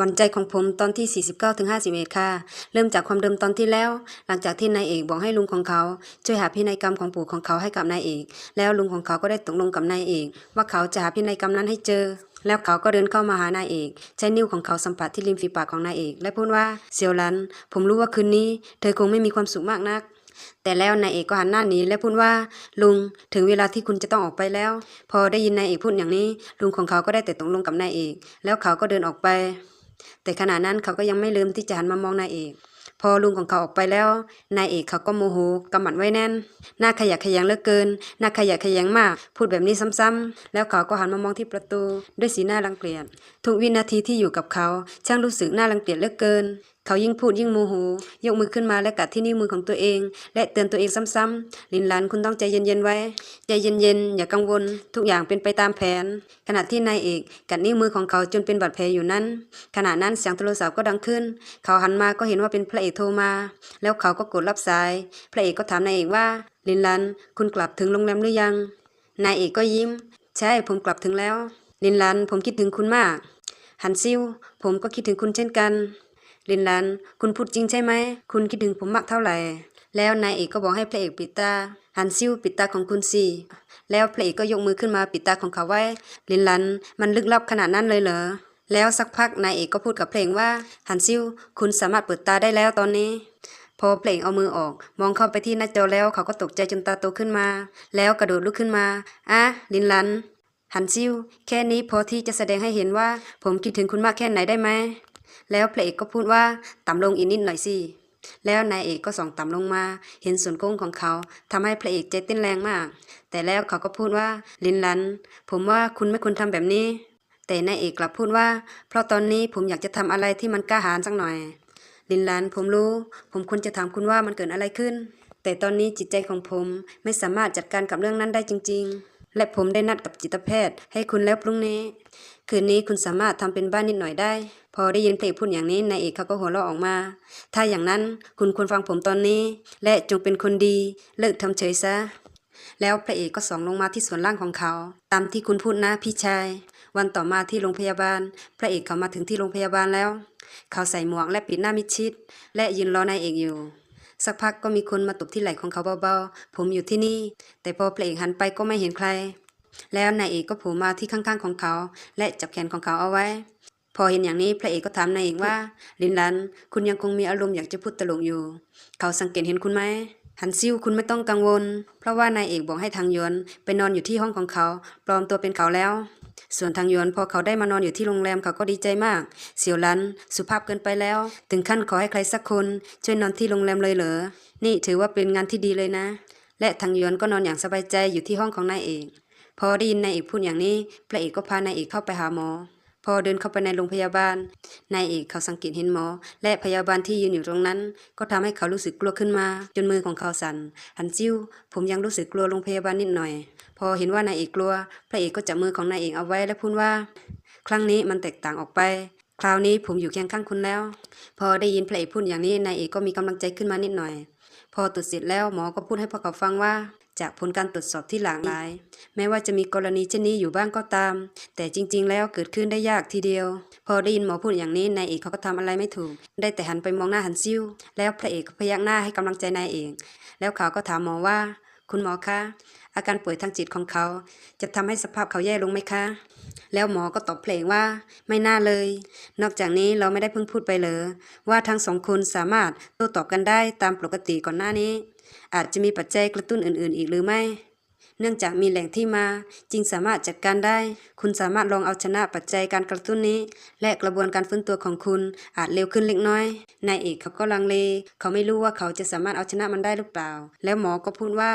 วันใจของผมตอนที่ 49ถึง51ค่ะ เริ่มจากความเดิมตอนที่แล้ว หลังจากที่นายเอกบอกให้ลุงของเขา ช่วยหาพินัยกรรมของปู่ของเขาให้กับนายเอก แล้วลุงของเขาก็ได้ตกลงกับนายเอก ว่าเขาจะหาพินัยกรรมนั้นให้เจอแล้วเขาก็เดินเข้ามาหานายเอก ใช้นิ้วของเขาสัมผัสที่ริมฝีปากของนายเอก และพูดว่าเซียวหลัน ผมรู้ว่าคืนนี้ เธอคงไม่มีความสุขมากนัก แต่แล้วนายเอกก็หันหน้าหนีและพูดว่า ลุงถึงเวลาที่คุณจะต้องออกไปแล้ว พอได้ยินนายเอกพูดอย่างนี้ ลุงของเขาก็ได้แต่ตกลงกับนายเอก แล้วเขาก็เดินออกไป แต่ขณะนั้นเขาก็ยังไม่ลืมที่จะหันมามองนายเอก พอลุงของเขาออกไปแล้ว นายเอกเขาก็โมโหกำหมัดไว้แน่น หน้าขยะแขยงเหลือเกิน หน้าขยะแขยงมาก พูดแบบนี้ซ้ำๆ แล้วเขาก็หันมามองที่ประตู ด้วยสีหน้ารังเกียจ ทุกวินาทีที่อยู่กับเขา ช่างรู้สึกหน้ารังเกียจเหลือเกินเขายิ่งพูดยิ่งโมโห ยกมือขึ้นมาและกัดที่นิ้วมือของตัวเอง และเตือนตัวเองซ้ำๆลินหลันคุณต้องใจเย็นๆไว้ ใจเย็นๆ อย่ากังวล ทุกอย่างเป็นไปตามแผน ขณะที่นายเอกกัดนิ้วมือของเขาจนเป็นบาดแผลอยู่นั้น ขณะนั้นเสียงโทรศัพท์ก็ดังขึ้น เขาหันมาก็เห็นว่าเป็นพระเอกโทรมา แล้วเขาก็กดรับสาย พระเอกก็ถามนายเอกว่า ลินหลันคุณกลับถึงโรงแรมหรือยัง นายเอกก็ยิ้ม ใช่ผมกลับถึงแล้ว ลินหลันผมคิดถึงคุณมาก หันซิวผมก็คิดถึงคุณเช่นกัน ลินลัน คุณพูดจริงใช่ไหม คุณคิดถึงผมมากเท่าไหร่ แล้วนายเอกก็บอกให้พระเอกปิดตา หันซิวปิดตาของคุณสิ แล้วพระเอกก็ยกมือขึ้นมาปิดตาของเขาไว้ ลินลัน มันลึกลับขนาดนั้นเลยเหรอ แล้วสักพักนายเอกก็พูดกับเพลงว่า หันซิวคุณสามารถเปิดตาได้แล้วตอนนี้พอเพลงเอามือออก มองเข้าไปที่หน้าจอแล้วเขาก็ตกใจจนตาโตขึ้นมา แล้วกระโดดลุกขึ้นมาอะลินลัน หันซิวแค่นี้พอที่จะแสดงให้เห็นว่า ผมคิดถึงคุณมากแค่ไหนได้ไหม แล้วพระเอกก็พูดว่าต่ำลงอีกนิดหน่อยสิ แล้วนายเอกก็ส่องต่ำลงมา เห็นส่วนโค้งของเขาทำให้พระเอกใจเต้นแรงมาก แต่แล้วเขาก็พูดว่าลินลัน ผมว่าคุณไม่ควรทำแบบนี้ แต่นายเอกกลับพูดว่า เพราะตอนนี้ผมอยากจะทำอะไรที่มันกล้าหาญสักหน่อย ลินลัน ผมรู้ ผมควรจะถามคุณว่ามันเกิดอะไรขึ้น แต่ตอนนี้จิตใจของผมไม่สามารถจัดการกับเรื่องนั้นได้จริง ๆ และผมได้นัดกับจิตแพทย์ ให้คุณแล้วพรุ่งนี้ คืนนี้คุณสามารถทำเป็นบ้านนิดหน่อยได้ พอได้ยินเพลงพูดอย่างนี้นายเอกเขาก็หัวเราะออกมา ถ้าอย่างนั้นคุณควรฟังผมตอนนี้ และจงเป็นคนดี เลิกทำเฉยซะ แล้วพระเอกก็ส่องลงมาที่ส่วนล่างของเขา ตามที่คุณพูดนะพี่ชาย วันต่อมาที่โรงพยาบาล พระเอกเขามาถึงที่โรงพยาบาลแล้ว เขาใส่หมวกและปิดหน้ามิดชิด และยืนรอนายเอกอยู่สักพักก็มีคนมาตบที่ไหล่ของเขาเบาๆ ผมอยู่ที่นี่ แต่พอพระเอกหันไปก็ไม่เห็นใคร แล้วนายเอกก็โผล่มาที่ข้างๆของเขา และจับแขนของเขาเอาไว้ พอเห็นอย่างนี้พระเอกก็ถามนายเอกว่า ลินลัน คุณยังคงมีอารมณ์อยากจะพูดตลกอยู่ เขาสังเกตเห็นคุณไหมหันซิ่วคุณไม่ต้องกังวล เพราะว่านายเอกบอกให้ทางยวนไปนอนอยู่ที่ห้องของเขา ปลอมตัวเป็นเขาแล้ว ส่วนทางยวนพอเขาได้มานอนอยู่ที่โรงแรมเขาก็ดีใจมาก เสี่ยวลันสุภาพเกินไปแล้ว ถึงขั้นขอให้ใครสักคนช่วยนอนที่โรงแรมเลยเหรอ นี่ถือว่าเป็นงานที่ดีเลยนะ และทางยวนก็นอนอย่างสบายใจอยู่ที่ห้องของนายเอก พอได้ยินนายเอกพูดอย่างนี้ พระเอกก็พานายเอกเข้าไปหาหมอ พอเดินเข้าไปในโรงพยาบาล นายเอกเขาสังเกตเห็นหมอ และพยาบาลที่ยืนอยู่ตรงนั้น ก็ทำให้เขารู้สึกกลัวขึ้นมา จนมือของเขาสั่นหันซิ่วผมยังรู้สึกกลัวโรงพยาบาลนิดหน่อย พอเห็นว่านายเอกกลัว พระเอกก็จับมือของนายเอกเอาไว้และพูดว่า ครั้งนี้มันแตกต่างออกไปคราวนี้ผมอยู่เคียงข้างคุณแล้ว พอได้ยินพระเอกพูดอย่างนี้นายเอกก็มีกำลังใจขึ้นมานิดหน่อย พอตรวจเสร็จแล้วหมอก็พูดให้พวกเขาฟังว่า จากผลการตรวจสอบที่หลากหลาย แม้ว่าจะมีกรณีเช่นนี้อยู่บ้างก็ตาม แต่จริง ๆ แล้วเกิดขึ้นได้ยากทีเดียว พอได้ยินหมอพูดอย่างนี้นายเอกเขาก็ทำอะไรไม่ถูก ได้แต่หันไปมองหน้าหันซิ่วแล้วพระเอกก็พยักหน้าให้กำลังใจนายเอกแล้วเขาก็ถามหมอว่า คุณหมอคะอาการป่วยทางจิตของเขา จะทำให้สภาพเขาแย่ลงไหมคะ แล้วหมอก็ตอบเพลงว่าไม่น่าเลย นอกจากนี้เราไม่ได้เพิ่งพูดไปเลยว่าทั้งสองคนสามารถโต้ตอบกันได้ตามปกติก่อนหน้านี้ อาจจะมีปัจจัยกระตุ้นอื่นๆ อีกหรือไม่ เนื่องจากมีแหล่งที่มาจึงสามารถจัดการได้ คุณสามารถลองเอาชนะปัจจัยการกระตุ้นนี้ และกระบวนการฟื้นตัวของคุณอาจเร็วขึ้นเล็กน้อยนายเอกเขาก็ลังเล เขาไม่รู้ว่าเขาจะสามารถเอาชนะมันได้หรือเปล่า แล้วหมอก็พูดว่า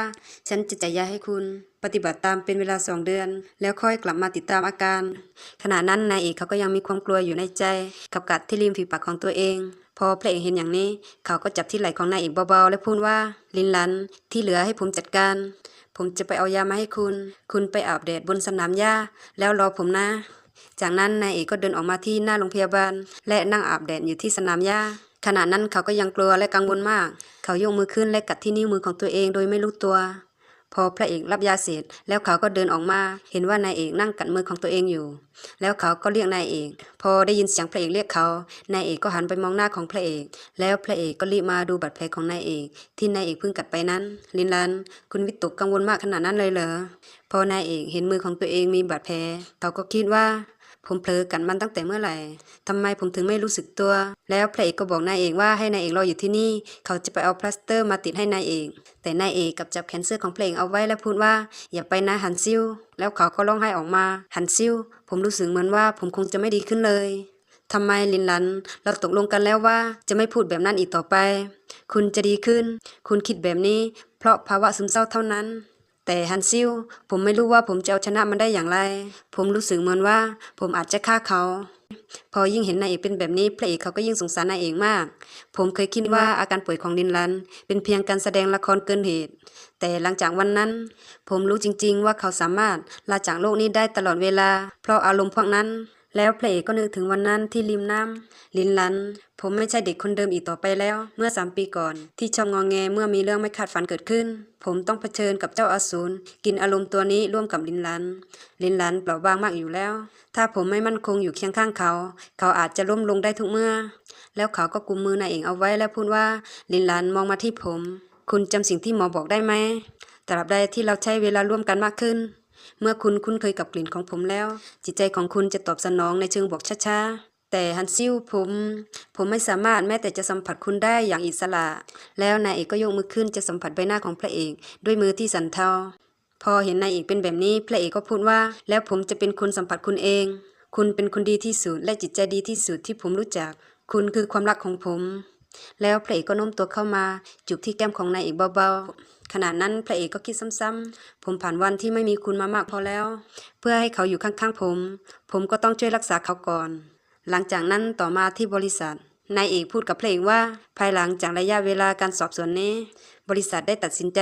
ฉันจะจ่ายยาให้คุณปฏิบัติตามเป็นเวลาสองเดือน แล้วค่อยกลับมาติดตามอาการ ขณะนั้นนายเอกเขาก็ยังมีความกลัวอยู่ในใจ กับกัดที่ริมฝีปากของตัวเอง พอพระเอกเห็นอย่างนี้ เขาก็จับที่ไหล่ของนายเอกเบาๆ และพูดว่า ลินลัน ที่เหลือให้ผมจัดการ ผมจะไปเอายามาให้คุณ คุณไปอาบแดดบนสนามหญ้า แล้วรอผมนะ จากนั้นนายเอกก็เดินออกมาที่หน้าโรงพยาบาล และนั่งอาบแดดอยู่ที่สนามหญ้าขณะนั้นเขาก็ยังกลัวและกังวลมาก เขายกมือขึ้นและกัดที่นิ้วมือของตัวเองโดยไม่รู้ตัว พอพระเอกรับยาเสร็จแล้วเขาก็เดินออกมา เห็นว่านายเอกนั่งกัดมือของตัวเองอยู่ แล้วเขาก็เรียกนายเอก พอได้ยินเสียงพระเอกเรียกเขานายเอกก็หันไปมองหน้าของพระเอก แล้วพระเอกก็รีบมาดูบาดแผลของนายเอก ที่นายเอกเพิ่งกัดไปนั้น ลินลัน คุณวิตกกังวลมากขนาดนั้นเลยเหรอพอนายเอกเห็นมือของตัวเองมีบาดแผลเขาก็คิดว่า ผมเผลอกัดมันตั้งแต่เมื่อไหร่ทำไมผมถึงไม่รู้สึกตัว แล้วพระเอกก็บอกนายเอกว่าให้นายเอกรออยู่ที่นี่ เขาจะไปเอาพลาสเตอร์มาติดให้นายเอก แต่นายเอกกับจับแขนเสื้อของเพระเอกเอาไว้และพูดว่า อย่าไปนะฮันซิวแล้วเขาก็ร้องไห้ออกมาฮันซิวผมรู้สึกเหมือนว่าผมคงจะไม่ดีขึ้นเลยทำไมลินลัน เราตกลงกันแล้วว่าจะไม่พูดแบบนั้นอีกต่อไป คุณจะดีขึ้น คุณคิดแบบนี้ เพราะภาวะซึมเศร้าเท่านั้น แต่ฮันซิลผมไม่รู้ว่าผมจะเอาชนะมันได้อย่างไร ผมรู้สึกเหมือนว่า ผมอาจจะฆ่าเขา พอยิ่งเห็นนายเอกเป็นแบบนี้พระเอกเขาก็ยิ่งสงสารนายเอกมาก ผมเคยคิดว่าอาการป่วยของลินลัน เป็นเพียงการแสดงละครเกินเหตุ แต่หลังจากวันนั้น ผมรู้จริง ๆ ว่าเขาสามารถลาจากโลกนี้ได้ตลอดเวลา เพราะอารมณ์พวกนั้น แล้วพระเอกก็นึกถึงวันนั้นที่ริมน้ำลินลัน ผมไม่ใช่เด็กคนเดิมอีกต่อไปแล้ว เมื่อสามปีก่อน ที่ชอบงองแงเมื่อมีเรื่องไม่คาดฝันเกิดขึ้น ผมต้องเผชิญกับเจ้าอสูรกินอารมณ์ตัวนี้ร่วมกับลินลัน ลินลันเปล่าบางมากอยู่แล้ว ถ้าผมไม่มั่นคงอยู่เคียงข้างเขา เขาอาจจะล้มลงได้ทุกเมื่อ แล้วเขาก็กุมมือนายเอกเอาไว้แล้วพูดว่าลินลันมองมาที่ผม คุณจำสิ่งที่หมอบอกได้ไหมตราบใดที่เราใช้เวลาร่วมกันมากขึ้น เมื่อคุณคุ้นเคยกับกลิ่นของผมแล้ว จิตใจของคุณจะตอบสนองในเชิงบวกช้าๆ แต่ฮันซิลผม ผมไม่สามารถแม้แต่จะสัมผัสคุณได้อย่างอิสระ แล้วนายเอกก็ยกมือขึ้นจะสัมผัสใบหน้าของพระเอกด้วยมือที่สั่นเทา พอเห็นนายเอกเป็นแบบนี้ พระเอกก็พูดว่า แล้วผมจะเป็นคนสัมผัสคุณเอง คุณเป็นคนดีที่สุดและจิตใจดีที่สุดที่ผมรู้จัก คุณคือความรักของผม แล้วพระเอกก็โน้มตัวเข้ามาจูบที่แก้มของนายเอกเบาๆ ขณะนั้นพระเอกก็คิดซ้ำๆ ผมผ่านวันที่ไม่มีคุณมามากพอแล้ว เพื่อให้เขาอยู่ข้างๆผม ผมก็ต้องช่วยรักษาเขาก่อน หลังจากนั้นต่อมาที่บริษัท นายเอกพูดกับพระเอกว่า ภายหลังจากระยะเวลาการสอบสวนนี้ บริษัทได้ตัดสินใจ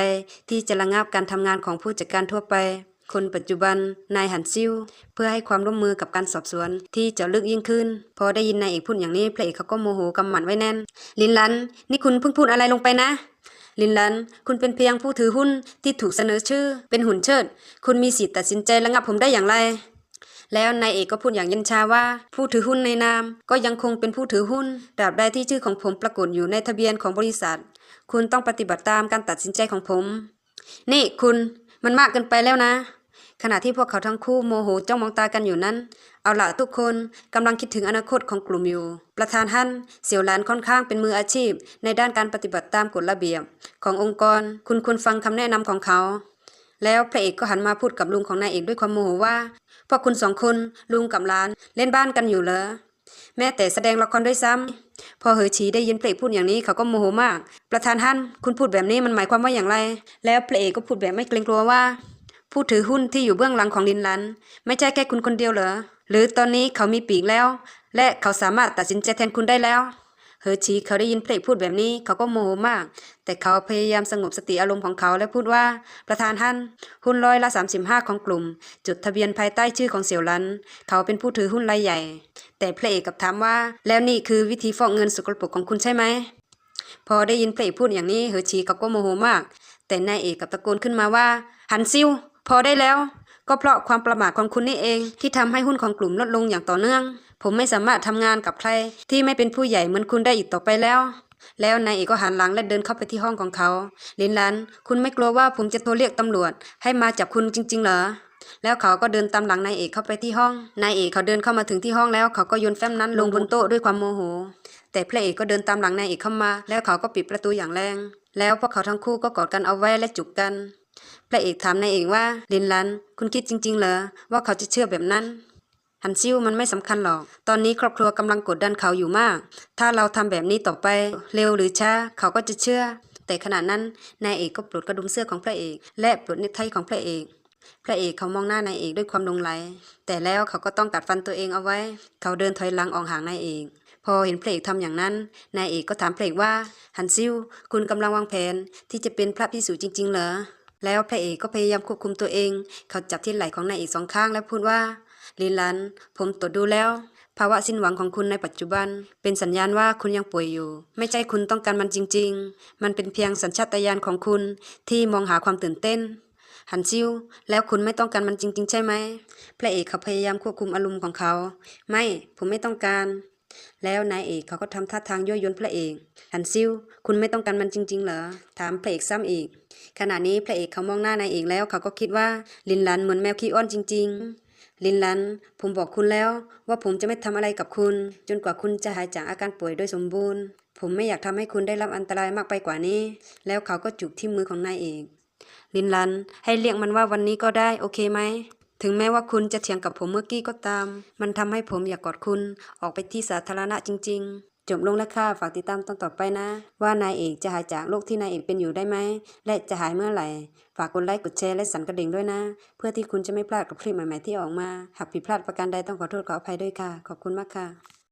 ที่จะระงับการทำงานของผู้จัดการทั่วไป คนปัจจุบัน นายหันซิวเพื่อให้ความร่วมมือกับการสอบสวนที่จะลึกยิ่งขึ้น พอได้ยินนายเอกพูดอย่างนี้พระเอกเขาก็โมโหกำหมัดไว้แน่น ลินลัน นี่คุณเพิ่งพูดอะไรลงไปนะ ลินลัน คุณเป็นเพียงผู้ถือหุ้นที่ถูกเสนอชื่อ เป็นหุ่นเชิด คุณมีสิทธิ์ตัดสินใจระงับผมได้อย่างไร แล้วนายเอกก็พูดอย่างเย็นชาว่า ผู้ถือหุ้นในนาม ก็ยังคงเป็นผู้ถือหุ้นตราบใดที่ชื่อของผมปรากฏอยู่ในทะเบียนของบริษัท คุณต้องปฏิบัติตามการตัดสินใจของผม นี่คุณมันมากเกินไปแล้วนะขณะที่พวกเขาทั้งคู่โมโหจ้องมองตากันอยู่นั้น เอาละทุกคนกำลังคิดถึงอนาคตของกลุ่มอยู่ ประธานฮั่นเสี่ยวหลานค่อนข้างเป็นมืออาชีพ ในด้านการปฏิบัติตามกฎระเบียบ ขององค์กร คุณควรฟังคำแนะนำของเขา แล้วพระเอกก็หันมาพูดกับลุงของนายเอกด้วยความโมโหว่า พวกคุณสองคนลุงกับหลานเล่นบ้านกันอยู่เหรอแม้แต่แสดงละครด้วยซ้ำ พอเหอฉีได้ยินพระเอกพูดอย่างนี้เขาก็โมโหมาก ประธานฮั่นคุณพูดแบบนี้มันหมายความว่าอย่างไร แล้วพระเอกก็พูดแบบไม่เกรงกลัวว่า ผู้ถือหุ้นที่อยู่เบื้องหลังของลินลัน ไม่ใช่แค่คุณคนเดียวเหรอ หรือตอนนี้เขามีปีกแล้ว และเขาสามารถตัดสินใจแทนคุณได้แล้ว เฮอชีเขาได้ยินเพลงพูดแบบนี้เขาก็โมโหมาก แต่เขาพยายามสงบสติอารมณ์ของเขาและพูดว่า ประธานท่านหุ้นร้อยละ 35 ของกลุ่ม จดทะเบียนภายใต้ชื่อของเสี่ยวลัน เขาเป็นผู้ถือหุ้นรายใหญ่ แต่เพระเอกกลับถามว่า แล้วนี่คือวิธีฟอกเงินสกปรกของคุณใช่ไหมพอได้ยินเพระเอกพูดอย่างนี้เฮอชีเขาก็โมโหมาก แต่นายเอกกับตะโกนขึ้นมาว่า หันซิว พอได้แล้ว ก็เพราะความประมาทของคุณนี่เอง ที่ทำให้หุ้นของกลุ่มลดลงอย่างต่อเนื่อง ผมไม่สามารถทำงานกับใคร ที่ไม่เป็นผู้ใหญ่เหมือนคุณได้อีกต่อไปแล้ว แล้วนายเอกก็หันหลังและเดินเข้าไปที่ห้องของเขาลินลัน คุณไม่กลัวว่าผมจะโทรเรียกตำรวจ ให้มาจับคุณจริง ๆ เหรอแล้วเขาก็เดินตามหลังนายเอกเข้าไปที่ห้อง นายเอกเขาเดินเข้ามาถึงที่ห้องแล้ว เขาก็โยนแฟ้มนั้นลงบนโต๊ะด้วยความโมโห แต่พระเอกก็เดินตามหลังนายเอกเข้ามา แล้วเขาก็ปิดประตูอย่างแรง แล้วพวกเขาทั้งคู่ก็กอดกันเอาไว้และจูบกัน พระเอกถามนายเอกว่าลินลัน คุณคิดจริง ๆ เหรอว่าเขาจะเชื่อแบบนั้นฮันซิวมันไม่สำคัญหรอก ตอนนี้ครอบครัวกำลังกดดันเขาอยู่มาก ถ้าเราทำแบบนี้ต่อไปเร็วหรือช้าเขาก็จะเชื่อ แต่ขณะนั้นนายเอกก็ปลดกระดุมเสื้อของพระเอก และปลดเนคไทของพระเอก พระเอกเขามองหน้านายเอกด้วยความลงไหล แต่แล้วเขาก็ต้องกัดฟันตัวเองเอาไว้ เขาเดินถอยหลังออกห่างนายเอก พอเห็นพระเอกทำอย่างนั้น นายเอกก็ถามพระเอกว่าฮันซิวคุณกำลังวางแผนที่จะเป็นพระพิสุจริง ๆ เหรอ แล้วพระเอกก็พยายามควบคุมตัวเอง เขาจับที่ไหล่ของนายเอกสองข้างและพูดว่าลินลัน ผมตรวจดูแล้ว ภาวะสิ้นหวังของคุณในปัจจุบัน เป็นสัญญาณว่าคุณยังป่วยอยู่ ไม่ใช่คุณต้องการมันจริง ๆ มันเป็นเพียงสัญชาตญาณของคุณที่มองหาความตื่นเต้น หันซิวแล้วคุณไม่ต้องการมันจริง ๆ ใช่ไหมพระเอกเขาพยายามควบคุมอารมณ์ของเขา ไม่ผมไม่ต้องการ แล้วนายเอกเขาก็ทำท่าทางยั่วยวนพระเอกหันซิวคุณไม่ต้องการมันจริง ๆ เหรอถามพระเอกซ้ำอีก ขณะนี้พระเอกเขามองหน้านายเอกแล้วเขาก็คิดว่าลินลันเหมือนแมวขี้อ้อนจริง ๆ ลินลัน ผมบอกคุณแล้ว ว่าผมจะไม่ทำอะไรกับคุณ จนกว่าคุณจะหายจากอาการป่วยโดยสมบูรณ์ ผมไม่อยากทำให้คุณได้รับอันตรายมากไปกว่านี้ แล้วเขาก็จุกที่มือของนายเอกลินลัน ให้เรียกมันว่าวันนี้ก็ได้โอเคไหมถึงแม้ว่าคุณจะเถียงกับผมเมื่อกี้ก็ตาม มันทำให้ผมอยากกอดคุณ ออกไปที่สาธารณะจริง ๆ จบลงแล้วค่ะ ฝากติดตามตอนต่อไปนะ ว่านายเอกจะหายจากโรคที่นายเอกเป็นอยู่ได้ไหม และจะหายเมื่อไหร่ ฝากกดไลค์ กดแชร์ และสั่นกระดิ่งด้วยนะ เพื่อที่คุณจะไม่พลาดกับคลิปใหม่ๆที่ออกมา หากผิดพลาดประการใดต้องขอโทษขออภัยด้วยค่ะ ขอบคุณมากค่ะ